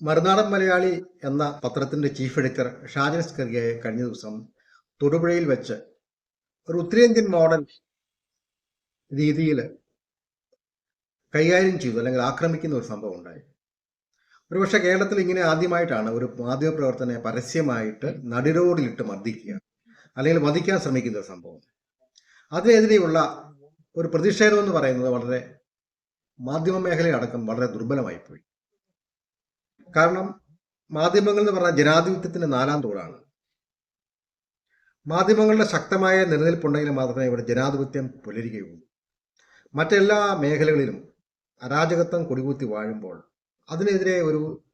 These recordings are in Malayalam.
മറുനാടൻ മലയാളി എന്ന പത്രത്തിന്റെ ചീഫ് എഡിറ്റർ ഷാജൻ സ്കർഗയെ കഴിഞ്ഞ ദിവസം തൊടുപുഴയിൽ വെച്ച് ഒരു ഉത്തരേന്ത്യൻ മോഡൽ രീതിയിൽ കൈകാര്യം ചെയ്തു അല്ലെങ്കിൽ ആക്രമിക്കുന്ന ഒരു സംഭവം ഉണ്ടായി. ഒരുപക്ഷെ കേരളത്തിൽ ഇങ്ങനെ ആദ്യമായിട്ടാണ് ഒരു മാധ്യമപ്രവർത്തനെ പരസ്യമായിട്ട് നടിരോടിലിട്ട് മർദ്ദിക്കുക അല്ലെങ്കിൽ വധിക്കാൻ ശ്രമിക്കുന്ന ഒരു സംഭവം. അതിനെതിരെയുള്ള ഒരു പ്രതിഷേധം എന്ന് പറയുന്നത് വളരെ മാധ്യമ മേഖലയടക്കം വളരെ ദുർബലമായി പോയി കാരണം മാധ്യമങ്ങൾ എന്ന് പറഞ്ഞാൽ ജനാധിപത്യത്തിന്റെ നാലാം തൂണാണ് മാധ്യമങ്ങളുടെ ശക്തമായ നിലനിൽപ്പുണ്ടെങ്കിൽ മാത്രമേ ഇവിടെ ജനാധിപത്യം പുലരുകയുള്ളൂ. മറ്റെല്ലാ മേഖലകളിലും അരാജകത്വം കൊടികുത്തി വാഴുമ്പോൾ അതിനെതിരെ ഒരു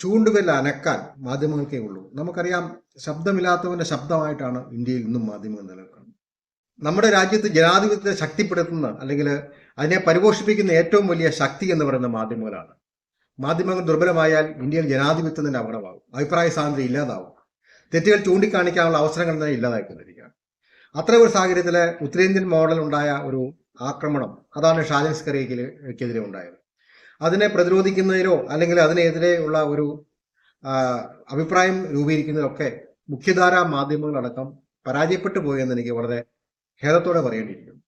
ചൂണ്ടുവെല്ല അനക്കാൻ മാധ്യമങ്ങൾക്കേ ഉള്ളൂ. നമുക്കറിയാം ശബ്ദമില്ലാത്തവന്റെ ശബ്ദമായിട്ടാണ് ഇന്ത്യയിൽ ഇന്നും മാധ്യമങ്ങൾ നിലനിൽക്കുന്നത്. നമ്മുടെ രാജ്യത്ത് ജനാധിപത്യത്തെ ശക്തിപ്പെടുത്തുന്ന അല്ലെങ്കിൽ അതിനെ പരിപോഷിപ്പിക്കുന്ന ഏറ്റവും വലിയ ശക്തി എന്ന് പറയുന്ന മാധ്യമങ്ങളാണ്. മാധ്യമങ്ങൾ ദുർബലമായാൽ ഇന്ത്യയിൽ ജനാധിപത്യം തന്നെ അപകടമാകും. അഭിപ്രായ സ്വാതന്ത്ര്യം ഇല്ലാതാവും. തെറ്റുകൾ ചൂണ്ടിക്കാണിക്കാനുള്ള അവസരങ്ങൾ തന്നെ ഇല്ലാതായിക്കൊണ്ടിരിക്കുകയാണ്. അത്ര ഒരു സാഹചര്യത്തിൽ ഉത്തരേന്ത്യൻ മോഡൽ ഉണ്ടായ ഒരു ആക്രമണം അതാണ് ഷാജൻ സ്കറിയക്കെതിരെ ഉണ്ടായത്. അതിനെ പ്രതിരോധിക്കുന്നതിലോ അല്ലെങ്കിൽ അതിനെതിരെ ഉള്ള ഒരു അഭിപ്രായം രൂപീകരിക്കുന്നതിലൊക്കെ മുഖ്യധാരാ മാധ്യമങ്ങളടക്കം പരാജയപ്പെട്ടു പോയെന്ന് എനിക്ക് വളരെ ഖേദത്തോടെ പറയേണ്ടിയിരിക്കുന്നു.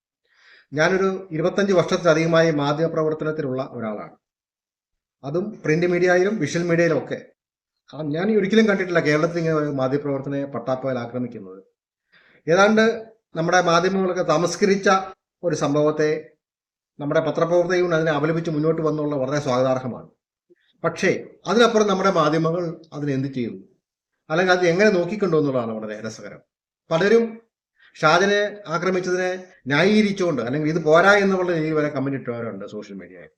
ഞാനൊരു ഇരുപത്തഞ്ച് വർഷത്തിലധികമായി മാധ്യമ പ്രവർത്തനത്തിലുള്ള ഒരാളാണ്. അതും പ്രിന്റ് മീഡിയയിലും വിഷ്വൽ മീഡിയയിലും ഒക്കെ. ഞാൻ ഒരിക്കലും കണ്ടിട്ടില്ല കേരളത്തിൽ ഇങ്ങനെ ഒരു മാധ്യമപ്രവർത്തനയെ പട്ടാപ്പകൽ ആക്രമിക്കുന്നത്. ഏതാണ്ട് നമ്മുടെ മാധ്യമങ്ങളൊക്കെ തമസ്കരിച്ച ഒരു സംഭവത്തെ നമ്മുടെ പത്രപ്രവർത്തകരും അതിനെ അപലപിച്ച് മുന്നോട്ട് വന്നുള്ള വളരെ സ്വാഗതാർഹമാണ്. പക്ഷേ അതിനപ്പുറം നമ്മുടെ മാധ്യമങ്ങൾ അതിനെന്ത് ചെയ്യുന്നു? അല്ലെങ്കിൽ അത് എങ്ങനെ നോക്കിക്കൊണ്ടു എന്നുള്ളതാണ് വളരെ രസകരം. പലരും ഷാജനെ ആക്രമിച്ചതിനെ ന്യായീകരിച്ചുകൊണ്ട് അല്ലെങ്കിൽ ഇത് പോരാ എന്നുള്ള രീതിയിൽ വരെ കമന്റ് ഇട്ടവരുണ്ട് സോഷ്യൽ മീഡിയയിൽ.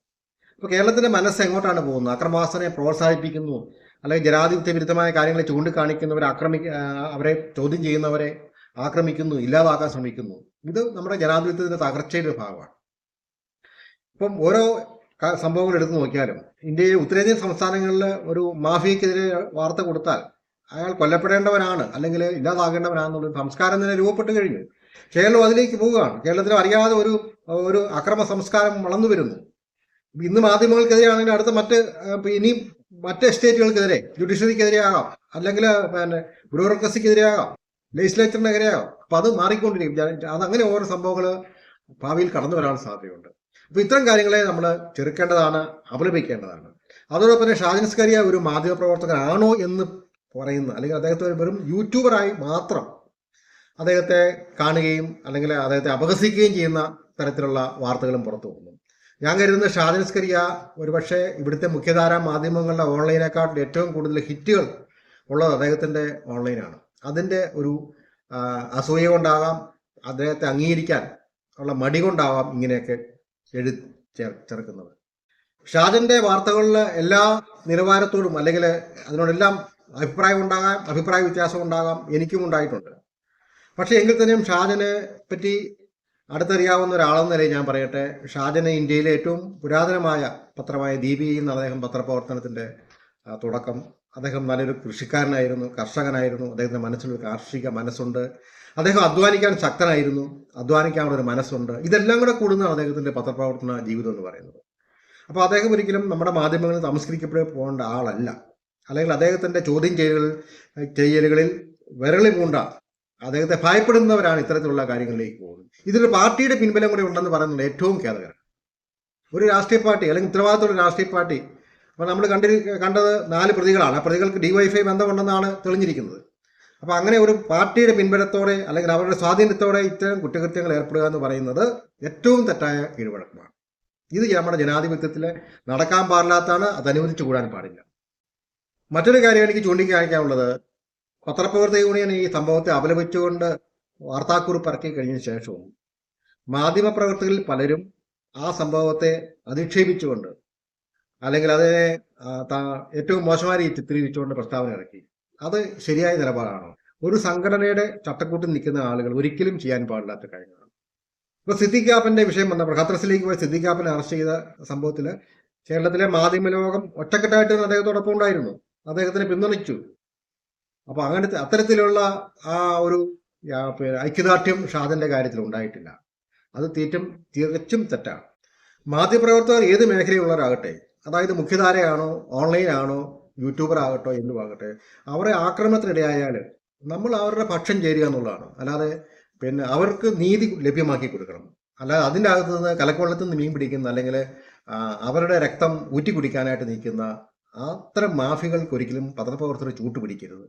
അപ്പോൾ കേരളത്തിന്റെ മനസ്സ് എങ്ങോട്ടാണ് പോകുന്നത്? അക്രമാസനെ പ്രോത്സാഹിപ്പിക്കുന്നു അല്ലെങ്കിൽ ജനാധിപത്യ വിരുദ്ധമായ കാര്യങ്ങളെ ചൂണ്ടിക്കാണിക്കുന്നവരെ ആക്രമി അവരെ ചോദ്യം ചെയ്യുന്നവരെ ആക്രമിക്കുന്നു ഇല്ലാതാക്കാൻ ശ്രമിക്കുന്നു. ഇത് നമ്മുടെ ജനാധിപത്യത്തിന്റെ തകർച്ചയുടെ ഭാഗമാണ്. ഇപ്പം ഓരോ സംഭവങ്ങൾ എടുത്തു നോക്കിയാലും ഇന്ത്യയിലെ ഉത്തരേന്ത്യൻ സംസ്ഥാനങ്ങളിൽ ഒരു മാഫിയക്കെതിരെ വാർത്ത കൊടുത്താൽ അയാൾ കൊല്ലപ്പെടേണ്ടവനാണ് അല്ലെങ്കിൽ ഇല്ലാതാകേണ്ടവനാണെന്നുള്ള സംസ്കാരം തന്നെ രൂപപ്പെട്ട് കഴിഞ്ഞു. കേരളം അതിലേക്ക് പോവുകയാണ്. കേരളത്തിൽ അറിയാതെ ഒരു ഒരു അക്രമ സംസ്കാരം വളർന്നു വരുന്നു. ഇന്ന് മാധ്യമങ്ങൾക്കെതിരെയാണെങ്കിൽ അടുത്ത മറ്റ് ഇനി മറ്റ് എസ്റ്റേറ്റുകൾക്കെതിരെ ജുഡീഷ്യറിക്കെതിരെ ആകാം അല്ലെങ്കിൽ പിന്നെ ബ്യൂറോക്രസിക്കെതിരെ ആകാം ലെജിസ്ലേച്ചറിനെതിരെ ആകാം അപ്പൊ അത് മാറിക്കൊണ്ടിരിക്കും. അത് അതങ്ങനെ ഓരോ സംഭവങ്ങൾ ഭാവിയിൽ കടന്നു വരാൻ സാധ്യതയുണ്ട്. അപ്പൊ ഇത്തരം കാര്യങ്ങളെ നമ്മൾ ചെറുക്കേണ്ടതാണ് അപലപിക്കേണ്ടതാണ് അതോടൊപ്പം തന്നെ ഷാജിൻസ്കരിയ ഒരു മാധ്യമപ്രവർത്തകനാണോ എന്ന് പറയുന്ന അല്ലെങ്കിൽ അദ്ദേഹത്തെ വെറും യൂട്യൂബറായി മാത്രം അദ്ദേഹത്തെ കാണുകയും അല്ലെങ്കിൽ അദ്ദേഹത്തെ അപഹസിക്കുകയും ചെയ്യുന്ന തരത്തിലുള്ള വാർത്തകളും പുറത്തു പോകുന്നു ഞാൻ കരുതുന്ന ഷാജൻ സ്കറിയ ഒരുപക്ഷെ ഇവിടുത്തെ മുഖ്യധാരാ മാധ്യമങ്ങളുടെ ഓൺലൈനേക്കാട്ടിൽ ഏറ്റവും കൂടുതൽ ഹിറ്റുകൾ ഉള്ളത് അദ്ദേഹത്തിന്റെ ഓൺലൈനാണ്. അതിന്റെ ഒരു അസൂയ കൊണ്ടാകാം അദ്ദേഹത്തെ അംഗീകരിക്കാൻ ഉള്ള മടി കൊണ്ടാവാം ഇങ്ങനെയൊക്കെ എഴു ചേർ- ചേർക്കുന്നത് ഷാദിന്റെ വാർത്തകളിൽ എല്ലാ നിലവാരത്തോടും അല്ലെങ്കിൽ അതിനോടെല്ലാം അഭിപ്രായം ഉണ്ടാകാം അഭിപ്രായ വ്യത്യാസം ഉണ്ടാകാം എനിക്കും ഉണ്ടായിട്ടുണ്ട്. പക്ഷേ എങ്കിൽ തന്നെയും ഷാജിനെ പറ്റി അടുത്തറിയാവുന്ന ഒരാളെന്ന നിലയിൽ ഞാൻ പറയട്ടെ ഷാജന് ഇന്ത്യയിലെ ഏറ്റവും പുരാതനമായ പത്രമായ ദീപികയിൽ നിന്ന് അദ്ദേഹം പത്രപ്രവർത്തനത്തിന്റെ തുടക്കം. അദ്ദേഹം നല്ലൊരു കൃഷിക്കാരനായിരുന്നു കർഷകനായിരുന്നു. അദ്ദേഹത്തിന്റെ മനസ്സിലൊരു കാർഷിക മനസ്സുണ്ട്. അദ്ദേഹം അധ്വാനിക്കാൻ ശക്തനായിരുന്നു. അധ്വാനിക്കാനുള്ള ഒരു മനസ്സുണ്ട്. ഇതെല്ലാം കൂടെ കൂടുന്നതാണ് അദ്ദേഹത്തിന്റെ പത്രപ്രവർത്തന ജീവിതം എന്ന് പറയുന്നത്. അപ്പോൾ അദ്ദേഹം ഒരിക്കലും നമ്മുടെ മാധ്യമങ്ങളിൽ തമസ്കരിക്കപ്പെടേ പോകേണ്ട ആളല്ല. അല്ലെങ്കിൽ അദ്ദേഹത്തിന്റെ ചോദ്യം ചെയ്യലുകൾ ചെയ്യലുകളിൽ വിരളി പൂണ്ട അദ്ദേഹത്തെ ഭയപ്പെടുന്നവരാണ് ഇത്തരത്തിലുള്ള കാര്യങ്ങളിലേക്ക് പോകുന്നത്. ഇതിലൊരു പാർട്ടിയുടെ പിൻബലം കൂടി ഉണ്ടെന്ന് പറയുന്നത് ഏറ്റവും ഖേദകരം. ഒരു രാഷ്ട്രീയ പാർട്ടി അല്ലെങ്കിൽ ഉത്തരവാദിത്തമുള്ള രാഷ്ട്രീയ പാർട്ടി അപ്പോൾ നമ്മൾ കണ്ടി കണ്ടത് നാല് പ്രതികളാണ്. ആ പ്രതികൾക്ക് ഡിവൈഫൈ ബന്ധമുണ്ടെന്നാണ് തെളിഞ്ഞിരിക്കുന്നത്. അപ്പോൾ അങ്ങനെ ഒരു പാർട്ടിയുടെ പിൻബലത്തോടെ അല്ലെങ്കിൽ അവരുടെ സ്വാധീനത്തോടെ ഇത്തരം കുറ്റകൃത്യങ്ങൾ ഏർപ്പെടുക എന്ന് പറയുന്നത് ഏറ്റവും തെറ്റായ കീഴ്വഴക്കമാണ്. ഇത് നമ്മുടെ ജനാധിപത്യത്തിൽ നടക്കാൻ പാടില്ലാത്താണ് അത് അനുവദിച്ചു കൂടാൻ പാടില്ല. മറ്റൊരു കാര്യം എനിക്ക് ചൂണ്ടിക്കാണിക്കാനുള്ളത് പത്രപ്രവർത്തക യൂണിയൻ ഈ സംഭവത്തെ അപലപിച്ചുകൊണ്ട് വാർത്താക്കുറിപ്പ് ഇറക്കി കഴിഞ്ഞ ശേഷവും മാധ്യമപ്രവർത്തകരിൽ പലരും ആ സംഭവത്തെ അധിക്ഷേപിച്ചുകൊണ്ട് അല്ലെങ്കിൽ അതിനെ ഏറ്റവും മോശമായ രീതിയിൽ ചിത്രീകരിച്ചുകൊണ്ട് പ്രസ്താവന ഇറക്കി. അത് ശരിയായ നിലപാടാണോ? ഒരു സംഘടനയുടെ ചട്ടക്കൂട്ടിൽ നിൽക്കുന്ന ആളുകൾ ഒരിക്കലും ചെയ്യാൻ പാടില്ലാത്ത കാര്യങ്ങളാണ്. ഇപ്പൊ സിദ്ദിഖ് കാപ്പന്റെ വിഷയം വന്നപ്പോൾ ഖത്തർസിലേക്ക് പോയി സിദ്ദിഖ് കാപ്പനെ അറസ്റ്റ് ചെയ്ത സംഭവത്തിൽ കേരളത്തിലെ മാധ്യമ ലോകം ഒറ്റക്കെട്ടായിട്ട് അദ്ദേഹത്തോടൊപ്പം ഉണ്ടായിരുന്നു. അദ്ദേഹത്തിനെ പിന്തുണച്ചു. അപ്പൊ അങ്ങനത്തെ അത്തരത്തിലുള്ള ആ ഒരു ഐക്യദാർഢ്യം ഷാദിന്റെ കാര്യത്തിൽ ഉണ്ടായിട്ടില്ല. അത് തീറ്റും തികച്ചും തെറ്റാണ്. മാധ്യമപ്രവർത്തകർ ഏത് മേഖലയുള്ളവരാകട്ടെ അതായത് മുഖ്യധാരയാണോ ഓൺലൈനാണോ യൂട്യൂബർ ആകട്ടോ എന്തും ആകട്ടെ അവരെ ആക്രമണത്തിനിടയായാൽ നമ്മൾ അവരുടെ പക്ഷം ചേരുക എന്നുള്ളതാണ്. അല്ലാതെ പിന്നെ അവർക്ക് നീതി ലഭ്യമാക്കി കൊടുക്കണം. അല്ലാതെ അതിന്റെ അകത്ത് നിന്ന് കലക്കവെള്ളത്തിൽ നിന്ന് മീൻ പിടിക്കുന്ന അല്ലെങ്കിൽ അവരുടെ രക്തം ഊറ്റി കുടിക്കാനായിട്ട് നിൽക്കുന്ന അത്തരം മാഫികൾക്ക് ഒരിക്കലും പത്രപ്രവർത്തകർ ചൂട്ടുപിടിക്കരുത്.